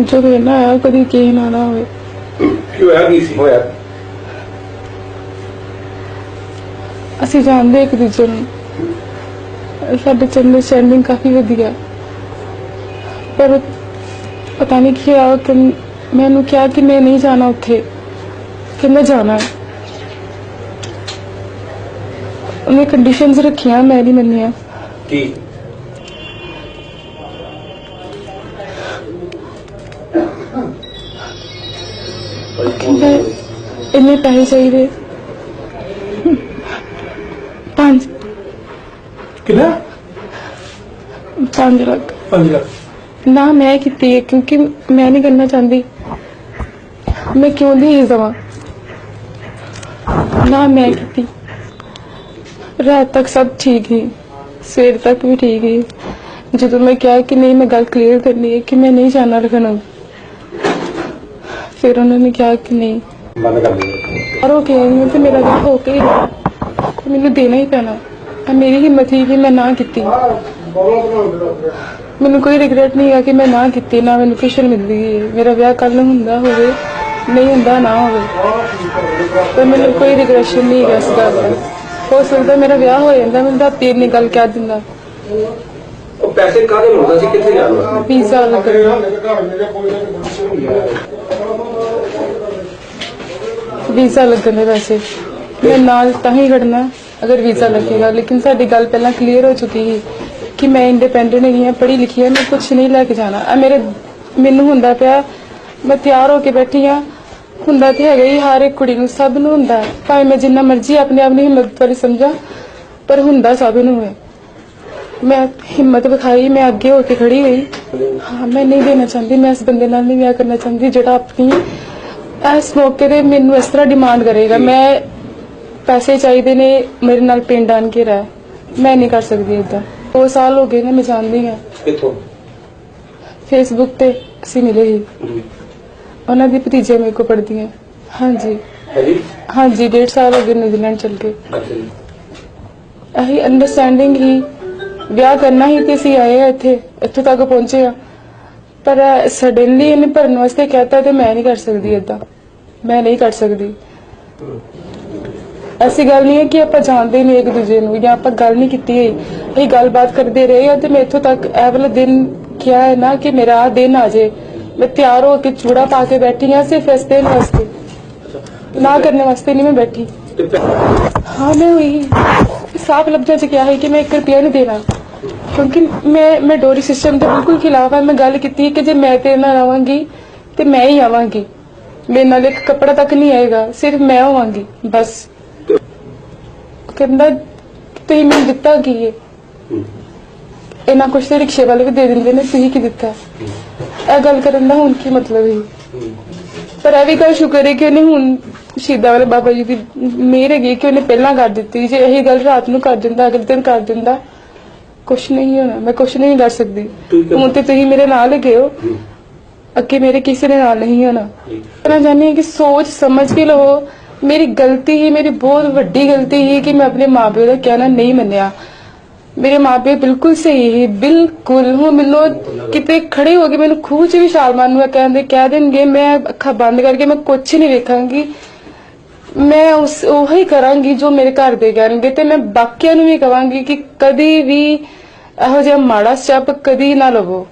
ਜੋ ਮੇਰੇ ਨਾਲ ਹੋਇਆ ਕਦੀ ਕਿਸੇ ਨਾਲ ਨਾ ਹੋਵੇ। ਕੀ ਹੋਇਆ ਕੀ ਸੀ? ਹੋਇਆ ਅਸੀਂ ਜਾਣਦੇ ਇੱਕ ਦੂਜੇ ਨੂੰ। ਸਾਡੇ ਚ ਅੰਡਰਸਟੈਂਡਿੰਗ ਕਾਫੀ ਵਧੀਆ। ਪਰ ਪਤਾ ਨਹੀਂ ਕੀ ਆ ਕਿ ਮੈਨੂੰ ਕਿਹਾ ਕਿ ਮੈਂ ਨਹੀਂ ਜਾਣਾ ਉੱਥੇ। ਕਿ ਮੈਂ ਜਾਣਾ। ਉਹਨੇ ਕੰਡੀਸ਼ਨਸ ਰੱਖੀਆਂ ਮੈਂ ਨਹੀਂ ਮੰਨੀਆਂ। ਕੀ? ਕਹਿੰਦਾ ਇੰਨੇ ਪੈਸੇ ਚਾਹੀਦੇ? ਪੰਜ। ਕਿੰਨਾ? ਪੰਜ ਲੱਖ। 5 ਲੱਖ। ਨਾ ਮੈਂ ਕੀਤੀ ਹੈ ਕਿਉਂਕਿ ਮੈਂ ਨਹੀਂ ਕਰਨਾ ਚਾਹੁੰਦੀ। ਮੈਂ ਕਿਉਂ ਦੀ ਦਵਾਂ? ਨਾ ਮੈਂ ਕੀਤੀ। ਰਾਤ ਤੱਕ ਸਭ ਠੀਕ ਹੀ ਸਵੇਰ ਤੱਕ ਵੀ ਠੀਕ ਹੀ ਜਦੋਂ ਮੈਂ ਕਿਹਾ ਕਿ ਨਹੀਂ ਮੈਂ ਗੱਲ ਕਲੀਅਰ ਕਰਨੀ ਹੈ ਕਿ ਮੈਂ ਨਹੀਂ ਜਾਣਾ ਲਖਨਊ ਫਿਰ ਉਹਨਾਂ ਨੇ ਕਿਹਾ ਕਿ ਨਹੀਂ। ਬੰਦ ਕਰ ਦੇ ਪਰ ਉਹ ਕਹਿੰਦੇ ਤੇ ਮੇਰਾ ਵਿਆਹ ਹੋ ਕੇ। ਤੇ ਮੈਨੂੰ ਦੇਣਾ ਹੀ ਪੈਣਾ। ਆ ਮੇਰੀ ਹਿੰਮਤ ਹੀ ਕਿ ਮੈਂ ਨਾ ਕੀਤੀ। ਮੈਨੂੰ ਕੋਈ ਰਿਗਰੈਟ ਨਹੀਂ ਹੈ ਕਿ ਮੈਂ ਨਾ ਕੀਤੀ ਨਾ ਮੈਨੂੰ ਕੁਛ ਮਿਲਦੀ। ਹੈ ਮੇਰਾ ਵਿਆਹ ਕੱਲ ਹੁੰਦਾ ਹੋਵੇ ਨਹੀਂ ਹੁੰਦਾ ਨਾ ਹੋਵੇ। ਪਰ ਮੈਨੂੰ ਕੋਈ ਰਿਗਰੈਸ਼ਨ ਨਹੀਂ ਹੈ ਇਸ ਗੱਲ ਦਾ। ਹੋ ਸਕਦਾ ਮੇਰਾ ਵਿਆਹ ਹੋ ਜਾਂਦਾ ਮੈਨੂੰ ਤਾਂ ਪੀਰ ਨੇ ਗੱਲ ਕਹਿ ਦਿੰਦਾ। ਉਹ ਪੈਸੇ ਕਾਹਦੇ ਮੰਗਦਾ ਸੀ? ਕਿੱਥੇ ਜਾਣਾ? ਵੀਜ਼ਾ ਲੱਗਣਾ ਵੀਜ਼ਾ ਲੱਗਣ ਦੇ ਵੈਸੇ। ਮੈਂ ਨਾਲ ਤਾਂ ਹੀ ਖੜਨਾ ਅਗਰ ਵੀਜ਼ਾ ਲੱਗੇਗਾ। ਲੇਕਿਨ ਸਾਡੀ ਗੱਲ ਪਹਿਲਾਂ ਕਲੀਅਰ ਹੋ ਚੁੱਕੀ ਸੀ ਕਿ ਮੈਂ ਇੰਡੀਪੈਂਡੈਂਟ ਨਹੀਂ ਹਾਂ, ਪੜ੍ਹੀ ਲਿਖੀ ਹਾਂ, ਮੈਂ ਕੁਝ ਨਹੀਂ ਲੈ ਕੇ ਜਾਣਾ। ਆ ਮੇਰੇ, ਮੈਨੂੰ ਹੁੰਦਾ ਪਿਆ, ਮੈਂ ਤਿਆਰ ਹੋ ਕੇ ਬੈਠੀ ਹਾਂ। ਹੁੰਦਾ ਤੇ ਹੈਗਾ ਹੀ, ਹਰ ਇੱਕ ਕੁੜੀ ਨੂੰ ਸਭ ਨੂੰ ਹੁੰਦਾ। ਭਾਵੇਂ ਮੈਂ ਜਿੰਨਾ ਮਰਜ਼ੀ ਆਪਣੇ ਆਪ ਨੂੰ ਹਿੰਮਤ ਵਾਲੀ ਸਮਝਾਂ, ਪਰ ਹੁੰਦਾ ਸਭ ਨੂੰ ਹੈ। ਮੈਂ ਹਿੰਮਤ ਵਿਖਾਈ, ਮੈਂ ਅੱਗੇ ਹੋ ਕੇ ਖੜੀ ਹੋਈ। ਹਾਂ, ਮੈਂ ਨਹੀਂ ਦੇਣਾ ਚਾਹੁੰਦੀ, ਮੈਂ ਇਸ ਬੰਦੇ ਨਾਲ ਨਹੀਂ ਵਿਆਹ ਕਰਨਾ ਚਾਹੁੰਦੀ, ਜਿਹੜਾ ਆਪਣੀ ਇਸ ਮੌਕੇ ਤੇ ਮੈਨੂੰ ਇਸ ਤਰ੍ਹਾਂ ਡਿਮਾਂਡ ਕਰੇਗਾ ਮੈਂ ਪੈਸੇ ਚਾਹੀਦੇ ਨੇ ਮੇਰੇ ਨਾਲ ਪਿੰਡ ਆਣ ਕੇ ਰਹਿ। ਮੈਂ ਨਹੀਂ ਕਰ ਸਕਦੀ ਇਦਾਂ ਦੋ ਸਾਲ ਹੋ ਗਏ ਨੇ ਮੈਂ ਜਾਣਦੀ ਹਾਂ। ਕਿੱਥੋਂ? ਫੇਸਬੁੱਕ ਤੇ ਅਸੀਂ ਮਿਲੇ ਸੀ। ਉਹਨਾਂ ਦੀ ਭਤੀਜੇ ਮੇਰੇ ਕੋਲ ਪੜ੍ਹਦੀ ਹੈ ਹਾਂਜੀ ਹਾਂਜੀ ਡੇਢ ਸਾਲ ਹੋ ਗਏ ਨਿਊਜ਼ੀਲੈਂਡ ਚਲ ਕੇ। ਇਹੀ ਅੰਡਰਸਟੈਂਡਿੰਗ ਹੀ ਵਿਆਹ ਕਰਨਾ ਹੀ ਤੇ ਅਸੀਂ ਆਏ ਆ ਇੱਥੇ ਇੱਥੋਂ ਤੱਕ ਪਹੁੰਚੇ ਆ। ਪਰ ਸਡਨਲੀ ਇਹਨੇ ਭਰਨ ਵਾਸਤੇ ਕਹਤਾ ਤੇ ਮੈਂ ਨਹੀਂ ਕਰ ਸਕਦੀ ਇਦਾਂ ਮੈਂ ਨਹੀਂ ਕਰ ਸਕਦੀ। ਐਸੀ ਗੱਲ ਨਹੀਂ ਹੈ ਕਿ ਆਪਾਂ ਜਾਣਦੇ ਨਹੀਂ ਇੱਕ ਦੂਜੇ ਨੂੰ ਜਾਂ ਆਪਾਂ ਗੱਲ ਨਹੀਂ ਕੀਤੀ ਹੈ ਅਸੀਂ ਗੱਲਬਾਤ ਕਰਦੇ ਰਹੇ ਆ ਤੇ ਮੈਂ ਤੱਕ ਇਹ ਵਾਲਾ ਦਿਨ ਕਿਹਾ ਹੈ ਨਾ ਕਿ ਮੇਰਾ ਆ ਦਿਨ ਆ ਜੇ। ਮੈਂ ਤਿਆਰ ਹੋ ਕੇ ਚੂੜਾ ਪਾ ਕੇ ਬੈਠੀ ਆ ਸਿਰਫ ਇਸ ਦਿਨ ਵਾਸਤੇ। ਨਾ ਕਰਨੇ ਵਾਸਤੇ ਨਹੀਂ ਮੈਂ ਬੈਠੀ। ਹਾਂ ਮੈਂ ਹੋਈ ਸਾਫ਼ ਲਫ਼ਜ਼ਾਂ 'ਚ ਕਿਹਾ ਹੈ ਕਿ ਮੈਂ ਇੱਕ ਰੁਪਿਆ ਨਹੀਂ ਦੇਣਾ। ਕਿਉਂਕਿ ਮੈਂ ਮੈਂ ਡੋਰੀ ਸਿਸਟਮ ਦੇ ਬਿਲਕੁਲ ਖਿਲਾਫ ਹਾਂ ਮੈਂ ਗੱਲ ਕੀਤੀ ਹੈ ਕਿ ਜੇ ਮੈਂ ਤੇਰੇ ਨਾਲ ਆਵਾਂਗੀ, ਤੇ ਮੈਂ ਹੀ ਆਵਾਂਗੀ। ਮੇਰੇ ਨਾਲ ਇੱਕ ਕੱਪੜਾ ਤੱਕ ਨਹੀਂ ਆਏਗਾ, ਸਿਰਫ ਮੈਂ ਹੋਵਾਂਗੀ, ਬਸ। ਕਹਿੰਦਾ, ਤੁਸੀਂ ਮੈਨੂੰ ਦਿੱਤਾ ਕੀ ਹੈ ਇਹਨਾਂ ਕੁਛ ਤੇ ਰਿਕਸ਼ੇ ਵਾਲੇ ਵੀ ਦੇ ਦਿੰਦੇ ਨੇ, ਤੁਸੀਂ ਕੀ ਦਿੱਤਾ? ਇਹ ਗੱਲ ਕਰਨ ਦਾ ਹੁਣ ਕੀ ਮਤਲਬ ਹੈ ਪਰ ਇਹ ਵੀ ਗੱਲ ਸ਼ੁਕਰ ਹੈ ਕਿ ਉਹਨੇ ਹੁਣ ਸ਼ਹੀਦਾਂ ਵਾਲੇ ਬਾਬਾ ਜੀ ਦੀ ਮਿਹਰ ਹੈਗੀ ਕਿ ਉਹਨੇ ਪਹਿਲਾਂ ਕਰ ਦਿੱਤੀ ਜੇ ਇਹੀ ਗੱਲ ਰਾਤ ਨੂੰ ਕਰ ਦਿੰਦਾ, ਅਗਲੇ ਦਿਨ ਕਰ ਦਿੰਦਾ। ਕੁਛ ਨਹੀਂ ਹੋਣਾ ਮੈਂ ਕੁਛ ਨਹੀਂ ਕਰ ਸਕਦੀ। ਹੁਣ ਤੇ ਤੁਸੀਂ ਮੇਰੇ ਨਾਲ ਹੈਗੇ ਹੋ। ਹੂੰ। ਅੱਗੇ ਮੇਰੇ ਕਿਸੇ ਦੇ ਨਾਲ ਨਹੀਂ ਹੋਣਾ। ਮੈਂ ਚਾਹੁੰਦੀ ਹਾਂ ਕਿ ਸੋਚ ਸਮਝ ਕੇ ਲਵੋ ਮੇਰੀ ਗਲਤੀ ਹੀ ਮੇਰੀ ਬਹੁਤ ਵੱਡੀ ਗਲਤੀ ਹੀ ਕਿ ਮੈਂ ਆਪਣੇ ਮਾਪਿਓ ਦਾ ਕਹਿਣਾ ਨਹੀਂ ਮੰਨਿਆ। ਮੇਰੇ ਮਾਪੇ ਬਿਲਕੁਲ ਸਹੀ ਹੀ ਬਿਲਕੁਲ। ਹੁਣ ਮੈਨੂੰ ਕਿਤੇ ਖੜੇ ਹੋ ਕੇ ਮੈਨੂੰ ਖੂਹ 'ਚ ਵੀ ਛਾਲ ਮਾਰਨ ਨੂੰ ਕਹਿੰਦੇ ਕਹਿ ਦੇਣਗੇ ਮੈਂ ਅੱਖਾਂ ਬੰਦ ਕਰਕੇ ਮੈਂ ਕੁਝ ਨਹੀਂ ਵੇਖਾਂਗੀ। ਮੈਂ ਉਸ ਉਹੀ ਕਰਾਂਗੀ ਜੋ ਮੇਰੇ ਘਰ ਦੇ ਕਹਿਣਗੇ ਤੇ ਮੈਂ ਬਾਕੀਆਂ ਨੂੰ ਵੀ ਕਵਾਂਗੀ ਕਿ ਕਦੀ ਵੀ ਇਹੋ ਜਿਹਾ ਮਾੜਾ ਸਟੈਪ ਕਦੀ ਨਾ ਲਵੋ।